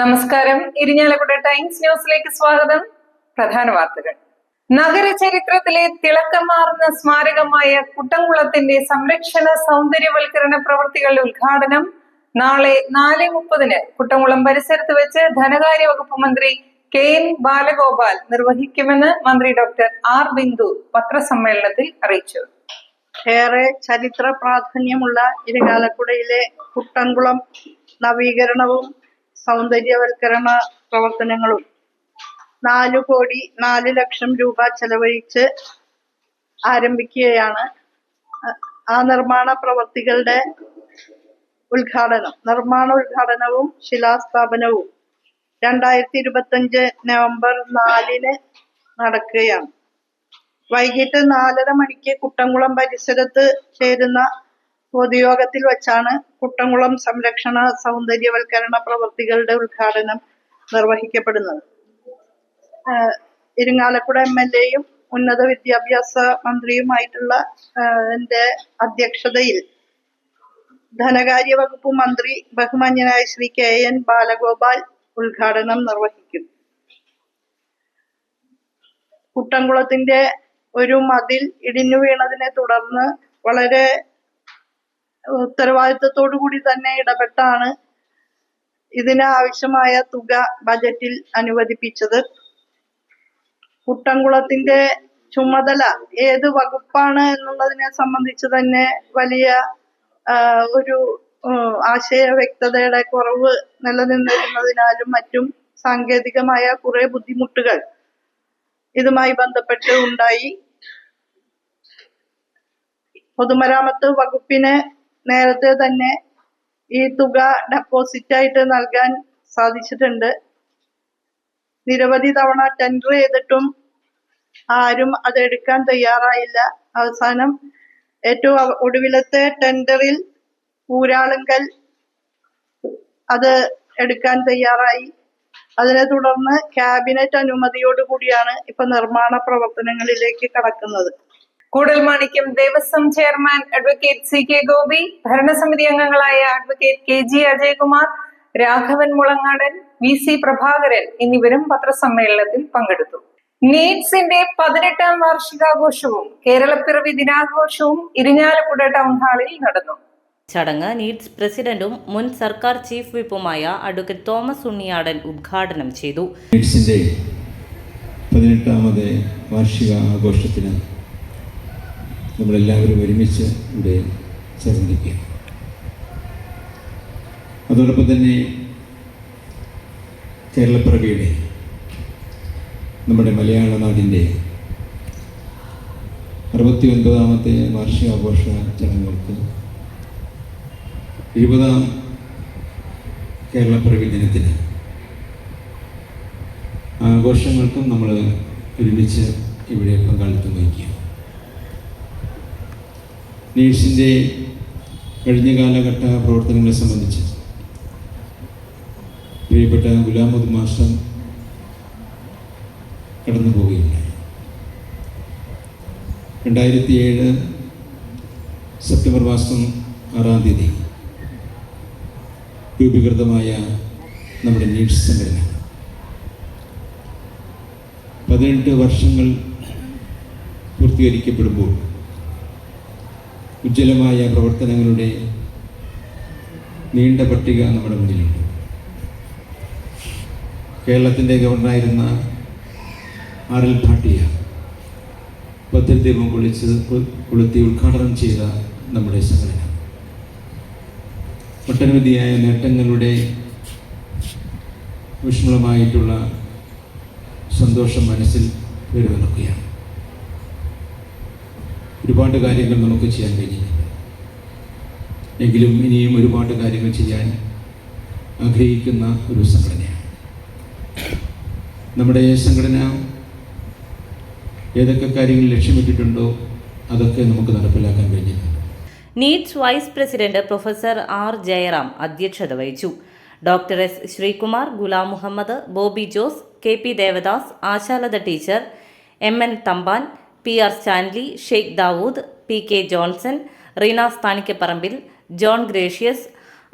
നമസ്കാരം. ഇരിഞ്ഞാലക്കുട ടൈംസ് ന്യൂസിലേക്ക് സ്വാഗതം. പ്രധാന വാർത്തകൾ. നഗര ചരിത്രത്തിലെ തിളക്കമാർന്ന സ്മാരകമായ കുട്ടംകുളത്തിന്റെ സംരക്ഷണ സൗന്ദര്യവൽക്കരണ പ്രവൃത്തികളുടെ ഉദ്ഘാടനം നാളെ നാല് മുപ്പതിന് കുട്ടംകുളം പരിസരത്ത് വെച്ച് ധനകാര്യ വകുപ്പ് മന്ത്രി കെ എൻ ബാലഗോപാൽ നിർവഹിക്കുമെന്ന് മന്ത്രി ഡോക്ടർ ആർ ബിന്ദു പത്രസമ്മേളനത്തിൽ അറിയിച്ചു. ഏറെ ചരിത്ര പ്രാധാന്യമുള്ള ഇരിങ്ങാലക്കുടയിലെ കുട്ടംകുളം നവീകരണവും സൗന്ദര്യവൽക്കരണ പ്രവർത്തനങ്ങളും നാലു കോടി നാല് ലക്ഷം രൂപ ചെലവഴിച്ച് ആരംഭിക്കുകയാണ്. ആ നിർമ്മാണ പ്രവർത്തികളുടെ ഉദ്ഘാടനം. നിർമ്മാണ ഉദ്ഘാടനവും ശിലാസ്ഥാപനവും രണ്ടായിരത്തി ഇരുപത്തഞ്ച് നവംബർ നാലിന് നടക്കുകയാണ്. വൈകിട്ട് നാലര മണിക്ക് കുട്ടംകുളം പരിസരത്ത് ചേരുന്ന പൊതുയോഗത്തിൽ വച്ചാണ് കുട്ടംകുളം സംരക്ഷണ സൗന്ദര്യവൽക്കരണ പ്രവൃത്തികളുടെ ഉദ്ഘാടനം നിർവഹിക്കപ്പെടുന്നത്. ഇരിങ്ങാലക്കുട എം എൽ എയും ഉന്നത വിദ്യാഭ്യാസ മന്ത്രിയുമായിട്ടുള്ള എന്റെ അധ്യക്ഷതയിൽ ധനകാര്യ വകുപ്പ് മന്ത്രി ബഹുമാന്യനായ ശ്രീ കെ എൻ ബാലഗോപാൽ ഉദ്ഘാടനം നിർവഹിക്കും. കുട്ടംകുളത്തിന്റെ ഒരു മതിൽ ഇടിഞ്ഞു വീണതിനെ തുടർന്ന് വളരെ ഉത്തരവാദിത്തത്തോടു കൂടി തന്നെ ഇടപെട്ടാണ് ഇതിന് ആവശ്യമായ തുക ബജറ്റിൽ അനുവദിപ്പിച്ചത്. കുട്ടംകുളത്തിന്റെ ചുമതല ഏത് വകുപ്പാണ് എന്നുള്ളതിനെ സംബന്ധിച്ച് തന്നെ വലിയ ഒരു ആശയ വ്യക്തതയുടെ കുറവ് നിലനിന്നിരുന്നതിനാലും മറ്റും സാങ്കേതികമായ കുറെ ബുദ്ധിമുട്ടുകൾ ഇതുമായി ബന്ധപ്പെട്ട് ഉണ്ടായി. പൊതുമരാമത്ത് വകുപ്പിന് നേരത്തെ തന്നെ ഈ തുക ഡെപ്പോസിറ്റ് ആയിട്ട് നൽകാൻ സാധിച്ചിട്ടുണ്ട്. നിരവധി തവണ ടെൻഡർ ചെയ്തിട്ടും ആരും അത് എടുക്കാൻ തയ്യാറായില്ല. അവസാനം ഏറ്റവും ഒടുവിലത്തെ ടെൻഡറിൽ ഊരാളുങ്കൽ അത് എടുക്കാൻ തയ്യാറായി. അതിനെ തുടർന്ന് ക്യാബിനറ്റ് അനുമതിയോടുകൂടിയാണ് ഇപ്പൊ നിർമ്മാണ പ്രവർത്തനങ്ങളിലേക്ക് കടക്കുന്നത്. Koodalmanikyam Devaswom chairman advocate C K Gopi ഭരണസമിതി അംഗങ്ങളായ advocate K G Ajayakumar Raghavan Mulangadan V C Prabhakaran എന്നിവരും പത്രസമ്മേളനത്തിൽ പങ്കെടുത്തു. നീറ്റ്സിന്റെ പതിനെട്ടാം വാർഷികാഘോഷവും കേരളപ്പിറവി ദിനാഘോഷവും ഇരിഞ്ഞാലക്കുട ടൗൺ ഹാളിൽ നടന്നു. ചടങ്ങ് നീറ്റ്സ് പ്രസിഡന്റും മുൻ സർക്കാർ ചീഫ് വിപ്പുമായ അഡ്വക്കേറ്റ് തോമസ് ഉണ്ണിയാടൻ ഉദ്ഘാടനം ചെയ്തു. നീറ്റ്സിന്റെ പതിനെട്ടാമത് വാർഷിക ആഘോഷത്തിന് നമ്മളെല്ലാവരും ഒരുമിച്ച് ഇവിടെ ചേർന്നിരിക്കുക. അതോടൊപ്പം തന്നെ കേരളപ്പിറവിയുടെ നമ്മുടെ മലയാള നാടിന്റെ അറുപത്തി ഒൻപതാമത്തെ വാർഷികാഘോഷ ചടങ്ങുകൾക്ക് ഇരുപതാം കേരളപ്പിറവി ദിനത്തിന് ആഘോഷങ്ങൾക്കും നമ്മൾ ഒരുമിച്ച് ഇവിടെ പങ്കാളിത്തം വഹിക്കുക. നീഡ്സിന്റെ കഴിഞ്ഞ കാലഘട്ട പ്രവർത്തനങ്ങളെ സംബന്ധിച്ച് പ്രിയപ്പെട്ട ഗുലാമുദ് മാസ്റ്റർ കടന്നു പോവുകയുണ്ടായി. രണ്ടായിരത്തി ഏഴ് സെപ്റ്റംബർ മാസം ആറാം തീയതി രൂപീകൃതമായ നമ്മുടെ നീഡ്സ് സംഘടന. പതിനെട്ട് വർഷങ്ങൾ പൂർത്തീകരിക്കപ്പെടുമ്പോൾ ഉജ്ജ്വലമായ പ്രവർത്തനങ്ങളുടെ നീണ്ട പട്ടിക നമ്മുടെ മുന്നിലുണ്ട്. കേരളത്തിന്റെ ഗവർണറായിരുന്ന ആർ എൽ ഭാട്ടിയ ഭദ്രദീപം കൊളിച്ച് കൊളുത്തി ഉദ്ഘാടനം ചെയ്ത നമ്മുടെ സംഘടന. ഒട്ടനവധിയായ നേട്ടങ്ങളുടെ വിഷമമായിട്ടുള്ള സന്തോഷം മനസ്സിൽ പേര് നടക്കുകയാണ് ഒരുപാട് കാര്യങ്ങൾ നമുക്ക് ചെയ്യാൻ കഴിഞ്ഞിട്ടുണ്ട് എങ്കിലും ഇനിയും ഒരുപാട് കാര്യങ്ങൾ ചെയ്യാൻ ആഗ്രഹിക്കുന്ന ഒരു സംഘടനയാണ്. നമ്മുടെ സംഘടന ഏതൊക്കെ കാര്യങ്ങൾ ലക്ഷ്യമിട്ടിട്ടുണ്ടോ അതൊക്കെ നമുക്ക് നടപ്പിലാക്കാൻ കഴിഞ്ഞിട്ടുണ്ട്. നീറ്റ്സ് vice president professor R Jayaram അധ്യക്ഷത വഹിച്ചു. Doctor S Sreekumar Gulam Muhammed Bobby Jose K P Devadas Ashalatha teacher M N Thampan P R Stanley Sheikh Dawood P K Johnson Reena Sthanikkaparambil John Gracious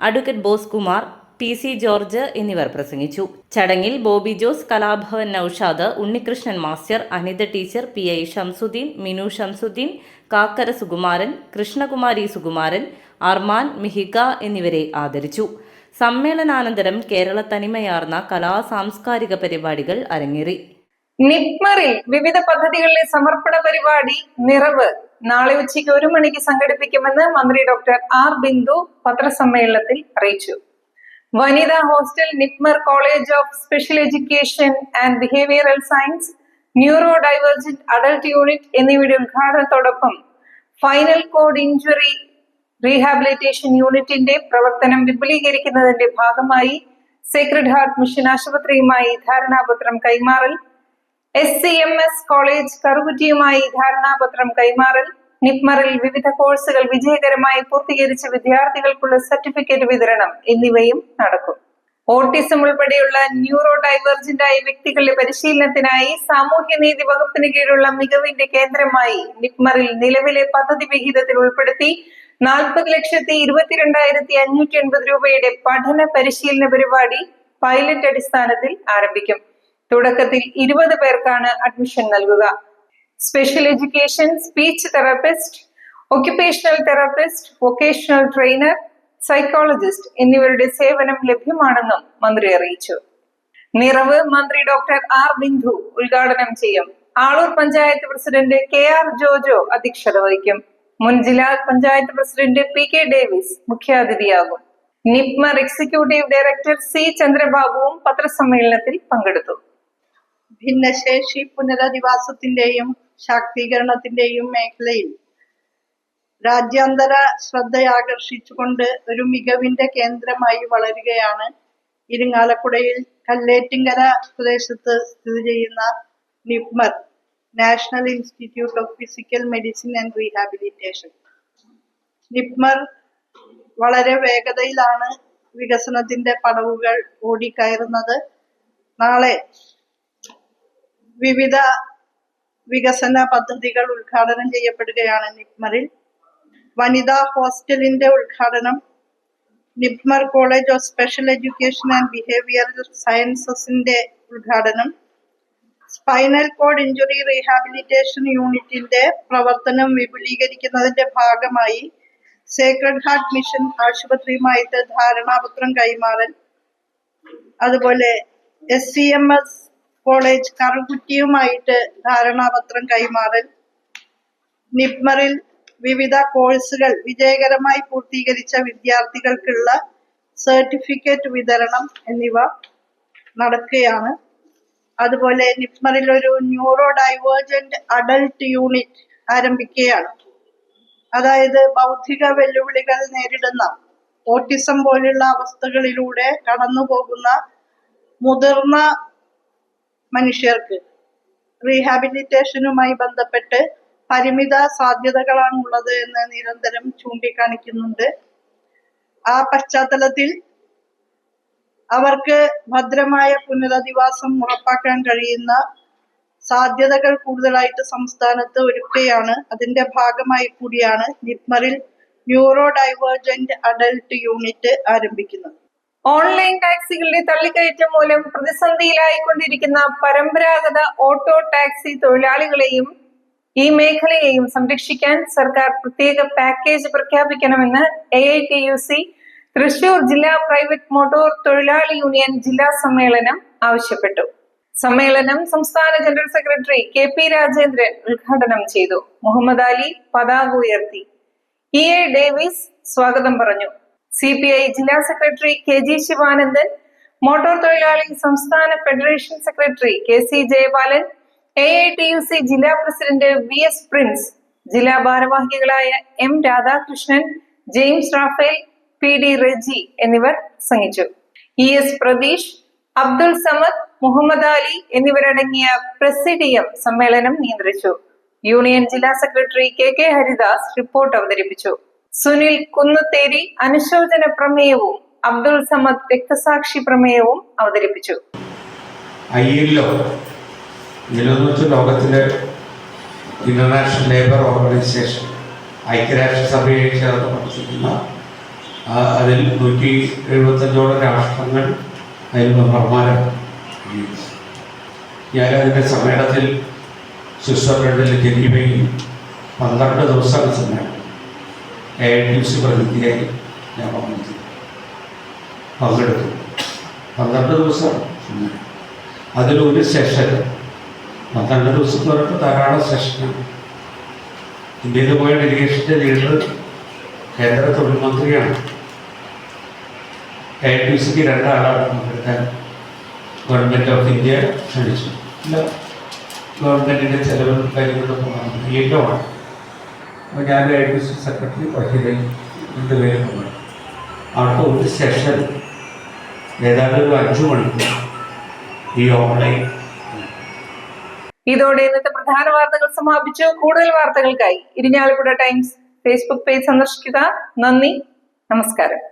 advocate Bose Kumar P C George എന്നിവർ പ്രസംഗിച്ചു. ചടങ്ങിൽ Bobby Jose Kalabhavan Naushad Unnikrishnan master Anitha teacher P I Shamsuddin Minu Shamsuddin Kakkara Sukumaran Krishnakumari Sukumaran Arman Mihika എന്നിവരെ ആദരിച്ചു. സമ്മേളനാനന്തരം കേരള തനിമയാർന്ന കലാ സാംസ്കാരിക പരിപാടികൾ അരങ്ങേറി. നിപ്മറിൽ വിവിധ പദ്ധതികളിലെ സമർപ്പണ പരിപാടി നിറവ് നാളെ ഉച്ചയ്ക്ക് ഒരു മണിക്ക് സംഘടിപ്പിക്കുമെന്ന് മന്ത്രി ഡോക്ടർ ആർ ബിന്ദു പത്രസമ്മേളനത്തിൽ അറിയിച്ചു. വനിതാ hostel NIPMR college of special education and behavioural science neuro divergent adult unit എന്നിവയുടെ ഉദ്ഘാടനത്തോടൊപ്പം ഫൈനൽ കോഡ് ഇഞ്ചുറി റീഹാബിലിറ്റേഷൻ യൂണിറ്റിന്റെ പ്രവർത്തനം വിപുലീകരിക്കുന്നതിന്റെ ഭാഗമായി സേക്രഡ് ഹാർട്ട് മിഷൻ ആശുപത്രിയുമായി ധാരണാപത്രം കൈമാറൽ S C M S college കറുകുറ്റിയുമായി ധാരണാപത്രം കൈമാറൽ നിപ്മറിൽ വിവിധ കോഴ്സുകൾ വിജയകരമായി പൂർത്തീകരിച്ച വിദ്യാർത്ഥികൾക്കുള്ള സർട്ടിഫിക്കറ്റ് വിതരണം എന്നിവയും നടക്കും. ഓട്ടിസം ഉൾപ്പെടെയുള്ള ന്യൂറോ ഡൈവേർജന്റായ വ്യക്തികളുടെ പരിശീലനത്തിനായി സാമൂഹ്യനീതി വകുപ്പിന് കീഴിലുള്ള മികവിന്റെ കേന്ദ്രമായി നിപ്മറിൽ നിലവിലെ പദ്ധതി വിഹിതത്തിൽ ഉൾപ്പെടുത്തി നാൽപ്പത് ലക്ഷത്തി ഇരുപത്തിരണ്ടായിരത്തി അഞ്ഞൂറ്റി എൺപത് രൂപയുടെ പഠന പരിശീലന പരിപാടി പൈലറ്റ് അടിസ്ഥാനത്തിൽ ആരംഭിക്കും. തുടക്കത്തിൽ ഇരുപത് പേർക്കാണ് അഡ്മിഷൻ നൽകുക. Special education speech therapist occupational therapist vocational trainer psychologist എന്നിവരുടെ സേവനം ലഭ്യമാണെന്നും മന്ത്രി അറിയിച്ചു. നിറവ് മന്ത്രി ഡോക്ടർ ആർ ബിന്ദു ഉദ്ഘാടനം ചെയ്യും. Aloor panchayat president K R Jojo അധ്യക്ഷത വഹിക്കും. മുൻ ജില്ലാ panchayat president P K Davis മുഖ്യാതിഥിയാകും. നിപ്മർ എക്സിക്യൂട്ടീവ് ഡയറക്ടർ സി ചന്ദ്രബാബുവും പത്രസമ്മേളനത്തിൽ പങ്കെടുത്തു. ഭിന്നശേഷി പുനരധിവാസത്തിന്റെയും ശാക്തീകരണത്തിന്റെയും മേഖലയിൽ രാജ്യാന്തര ശ്രദ്ധയാകർഷിച്ചുകൊണ്ട് ഒരു മികവിന്റെ കേന്ദ്രമായി വളരുകയാണ് ഇരിങ്ങാലക്കുടയിൽ കല്ലേറ്റിങ്കര പ്രദേശത്ത് സ്ഥിതി ചെയ്യുന്ന NIPMR national institute of physical medicine and rehabilitation. NIPMR വളരെ വേഗതയിലാണ് വികസനത്തിന്റെ പടവുകൾ ഓടിക്കയറുന്നത്. നാളെ വിവിധ വികസന പദ്ധതികൾ ഉദ്ഘാടനം ചെയ്യപ്പെടുകയാണ് നിപ്മറിൽ. വനിതാ ഹോസ്റ്റലിന്റെ ഉദ്ഘാടനം NIPMR college of special education and behaviour സയൻസസിന്റെ ഉദ്ഘാടനം. സ്പൈനൽ കോഡ് ഇഞ്ചുറി റീഹാബിലിറ്റേഷൻ യൂണിറ്റിന്റെ പ്രവർത്തനം വിപുലീകരിക്കുന്നതിന്റെ ഭാഗമായി സേക്രഡ് ഹാർട്ട് മിഷൻ ആശുപത്രിയുമായിട്ട് ധാരണാപത്രം കൈമാറൽ. അതുപോലെ S C M S college കറുകുറ്റിയുമായിട്ട് ധാരണാപത്രം കൈമാറൽ. നിപ്മറിൽ വിവിധ കോഴ്സുകൾ വിജയകരമായി പൂർത്തീകരിച്ച വിദ്യാർത്ഥികൾക്കുള്ള സർട്ടിഫിക്കറ്റ് വിതരണം എന്നിവ നടക്കുകയാണ്. അതുപോലെ നിപ്മറിൽ ഒരു ന്യൂറോ ഡൈവേർജന്റ് അഡൽട്ട് യൂണിറ്റ് ആരംഭിക്കുകയാണ്. അതായത് ബൗദ്ധിക വെല്ലുവിളികൾ നേരിടുന്ന ഓട്ടിസം പോലുള്ള അവസ്ഥകളിലൂടെ കടന്നു പോകുന്ന മുതിർന്ന മനുഷ്യർക്ക്. റീഹാബിലിറ്റേഷനുമായി ബന്ധപ്പെട്ട് പരിമിത സാധ്യതകളാണ് ഉള്ളത് എന്ന് നിരന്തരം ചൂണ്ടിക്കാണിക്കുന്നുണ്ട്. ആ പശ്ചാത്തലത്തിൽ അവർക്ക് ഭദ്രമായ പുനരധിവാസം ഉറപ്പാക്കാൻ കഴിയുന്ന സാധ്യതകൾ കൂടുതലായിട്ട് സംസ്ഥാനത്ത് ഒരുക്കുകയാണ്. അതിന്റെ ഭാഗമായി കൂടിയാണ് നിപ്മറിൽ ന്യൂറോ ഡൈവേർജന്റ് അഡൽട്ട് യൂണിറ്റ് ആരംഭിക്കുന്നത്. ഓൺലൈൻ ടാക്സികളുടെ തള്ളിക്കയറ്റം മൂലം പ്രതിസന്ധിയിലായിക്കൊണ്ടിരിക്കുന്ന പരമ്പരാഗത ഓട്ടോ ടാക്സി തൊഴിലാളികളെയും ഈ മേഖലയെയും സംരക്ഷിക്കാൻ സർക്കാർ പ്രത്യേക പാക്കേജ് പ്രഖ്യാപിക്കണമെന്ന് A I T U C Thrissur ജില്ലാ പ്രൈവറ്റ് മോട്ടോർ തൊഴിലാളി യൂണിയൻ ജില്ലാ സമ്മേളനം ആവശ്യപ്പെട്ടു. സമ്മേളനം സംസ്ഥാന general secretary K P Rajendran ഉദ്ഘാടനം ചെയ്തു. മുഹമ്മദ് അലി പതാക ഉയർത്തി. ഇ എ ഡേവിസ് സ്വാഗതം പറഞ്ഞു. സി പി ഐ ജില്ലാ secretary K G Sivanandan motor തൊഴിലാളി സംസ്ഥാന federation secretary K C Jayapalan A I T U C ജില്ലാ പ്രസിഡന്റ് വി എസ് പ്രിൻസ് ജില്ലാ ഭാരവാഹികളായ M Radhakrishnan James Raphael P D Reji എന്നിവർ പ്രസംഗിച്ചു ഇ എസ് പ്രതീഷ് അബ്ദുൾ സമദ് മുഹമ്മദ് അലി എന്നിവരടങ്ങിയ presidium സമ്മേളനം നിയന്ത്രിച്ചു. യൂണിയൻ ജില്ലാ secretary K K Haridas report അവതരിപ്പിച്ചു. സുനിൽ കുന്നുത്തേരി അനുശോചന പ്രമേയവും അബ്ദുൾ സമദ് രക്തസാക്ഷി പ്രമേയവും അവതരിപ്പിച്ചു. ഐ എല്ലോ ലോകത്തിലെ ഇന്റർനാഷണൽ ലേബർ ഓർഗനൈസേഷൻ ഐക്യരാഷ്ട്രസഭയെ ചേർന്ന് ആ, അതിൽ നൂറ്റി എഴുപത്തഞ്ചോളം രാഷ്ട്രങ്ങൾ അതിൽ മെമ്പർമാരാണ് ഞാൻ അതിന്റെ സമ്മേളനത്തിൽ സ്വിറ്റ്സർലൻഡിൽ ജനീവയിൽ പന്ത്രണ്ട് ദിവസമാണ് സമ്മേളനം. ടി പ്രതിനിധിയായി ഞാൻ പങ്കെടുത്തു പങ്കെടുത്തു. പന്ത്രണ്ട് സമ്മേളനം അതിലൊരു സെഷൻ പന്ത്രണ്ട് ദിവസം എന്ന് പറയുമ്പോൾ ധാരാളം സെഷനാണ് ഇന്ത്യയിൽ പോയ ഡെലിഗേഷന്റെ ലീഡർ കേന്ദ്ര തൊഴിൽ മന്ത്രിയാണ് എ ടി സിക്ക് രണ്ടാളാണ് പങ്കെടുക്കാൻ ഗവൺമെന്റ് ഓഫ് ഇന്ത്യ ക്ഷണിച്ചു ഇല്ല ഗവൺമെന്റിന്റെ ചെലവ് കാര്യങ്ങളൊക്കെ അപ്പോൾ ഞാൻ എ ടി സി സെക്രട്ടറി വഹിതയും രണ്ടുപേരും പങ്കെടുത്തു അവിടുത്തെ ഒരു സെഷൻ ഏതാണ്ട് ഒരു അഞ്ചു മണിക്കൂർ ഈ ഓൺലൈൻ ഇതോടെ ഇന്നത്തെ പ്രധാന വാർത്തകൾ സമാപിച്ചു. കൂടുതൽ വാർത്തകൾക്കായി ഇരിഞ്ഞാലക്കുട ടൈംസ് ഫേസ്ബുക്ക് പേജ് സന്ദർശിക്കുക. നന്ദി. നമസ്കാരം.